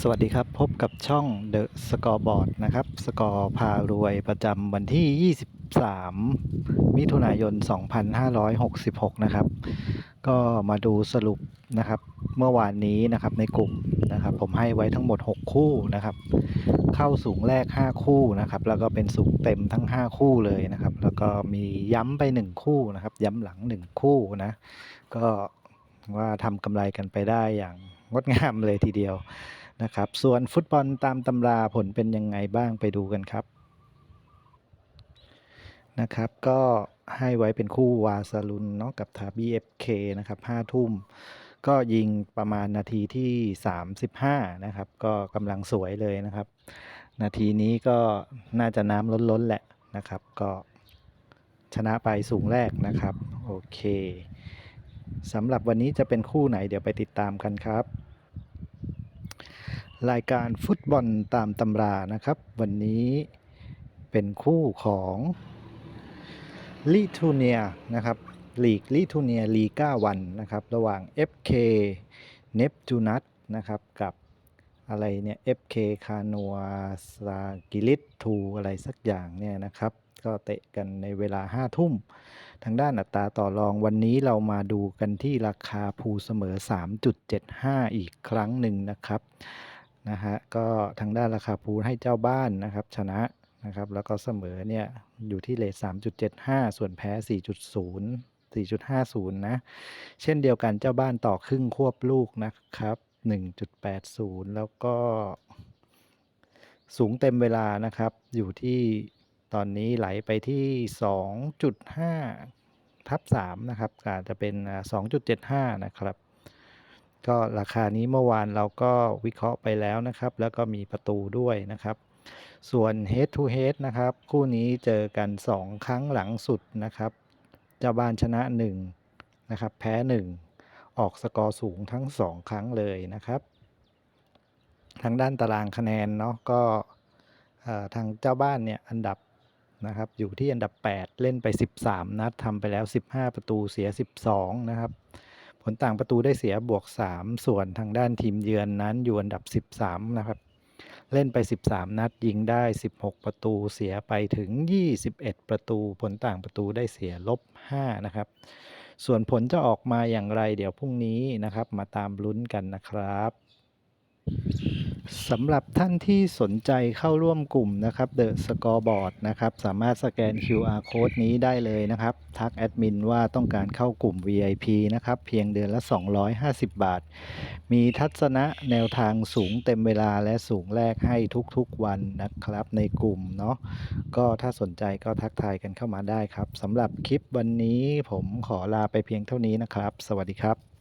สวัสดีครับ พบกับช่อง The Scoreboard นะครับ สกอร์พารวยประจำวันที่ 23 มิถุนายน 2566 นะครับ ก็มาดูสรุปนะครับ เมื่อวานนี้นะครับในกลุ่มนะครับ ผมให้ไว้ทั้งหมด 6 คู่นะครับ เข้าสูงแรก 5 คู่นะครับ แล้วก็เป็นสูงเต็มทั้ง 5 คู่เลยนะครับ แล้วก็มีย้ำไป 1 คู่นะครับ ย้ำหลัง 1 คู่นะ ก็ว่าทำกำไรกันไปได้อย่างงดงามเลยทีเดียว นะครับ ส่วนฟุตบอลตามตำราผลเป็นยังไงบ้างไปดูกันครับนะครับ ก็ให้ไว้เป็นคู่วาซาลุนเนาะกับทาบีเอฟเคนะครับห้าทุ่ม ก็ยิงประมาณนาทีที่ 35 นะครับ ก็กำลังสวยเลยนะครับ นาทีนี้ก็น่าจะน้ำล้นๆแหละนะครับ ก็ชนะไปสูงแรกนะครับ โอเคสำหรับวันนี้จะเป็นคู่ไหนเดี๋ยวไปติดตามกันครับ รายการฟุตบอลตามตำรานะครับ วันนี้เป็นคู่ของลิทูเนียนะครับลีกลิทูเนียลีก้าวันนะครับ ระหว่าง FK เนปจูนัสนะครับกับอะไรเนี่ย FK คานัวซากิลิตทูอะไรสักอย่างเนี่ยนะครับ ก็เตะกันในเวลา5ทุ่ม ทางด้านอัตราต่อรองวันนี้เรามาดูกันที่ราคาภูเสมอ 3.75 อีกครั้งหนึ่งนะครับ นะฮะก็ทางด้านราคาภูให้เจ้าบ้านนะครับชนะนะครับแล้วก็เสมอเนี่ยอยู่ที่เลท3.75 ส่วนแพ้ 4.0 4.50 นะ เช่นเดียวกันเจ้าบ้านต่อครึ่งควบลูกนะครับ 1.80 แล้วก็สูงเต็มเวลานะครับ อยู่ที่ตอนนี้ไหลไปที่ 2.5 ทับ 3 นะครับอาจจะเป็นอ่า2.75 นะครับ ก็ราคานี้เมื่อวานเราก็วิเคราะห์ไปแล้วนะครับ แล้วก็มีประตูด้วยนะครับ ส่วน head to head นะครับ คู่นี้เจอกัน 2 ครั้งหลังสุดนะครับ เจ้าบ้านชนะ 1 นะครับ แพ้ 1 ออกสกอร์สูงทั้ง 2 ครั้งเลยนะครับ ทางด้านตารางคะแนนเนาะก็ทางเจ้าบ้านเนี่ยอันดับนะครับอยู่ที่อันดับ 8 เล่นไป 13 นัดทำไปแล้ว 15 ประตูเสีย 12 นะครับ ผลต่างประตูได้เสียบวก 3 ส่วนทางด้านทีมเยือนนั้นอยู่อันดับ 13 นะครับ เล่นไป 13 นัดยิงได้ 16 ประตูเสียไปถึง 21 ประตู ผลต่างประตูได้เสียลบ 5 นะครับ ส่วนผลจะออกมาอย่างไรเดี๋ยวพรุ่งนี้นะครับ มาตามลุ้นกันนะครับ สำหรับท่านที่สนใจเข้าร่วมกลุ่มนะครับ The Scoreboard นะครับ สามารถสแกน QR Code นี้ได้เลยนะครับ ทักแอดมินว่าต้องการเข้ากลุ่ม VIP นะครับ เพียงเดือนละ 250 บาท มีทัศนะแนวทางสูงเต็มเวลาและสูงแรกให้ทุกๆวันนะครับ ในกลุ่มเนาะ ก็ถ้าสนใจก็ทักทายกันเข้ามาได้ครับสำหรับคลิปวันนี้ผมขอลาไปเพียงเท่านี้นะครับ สวัสดีครับ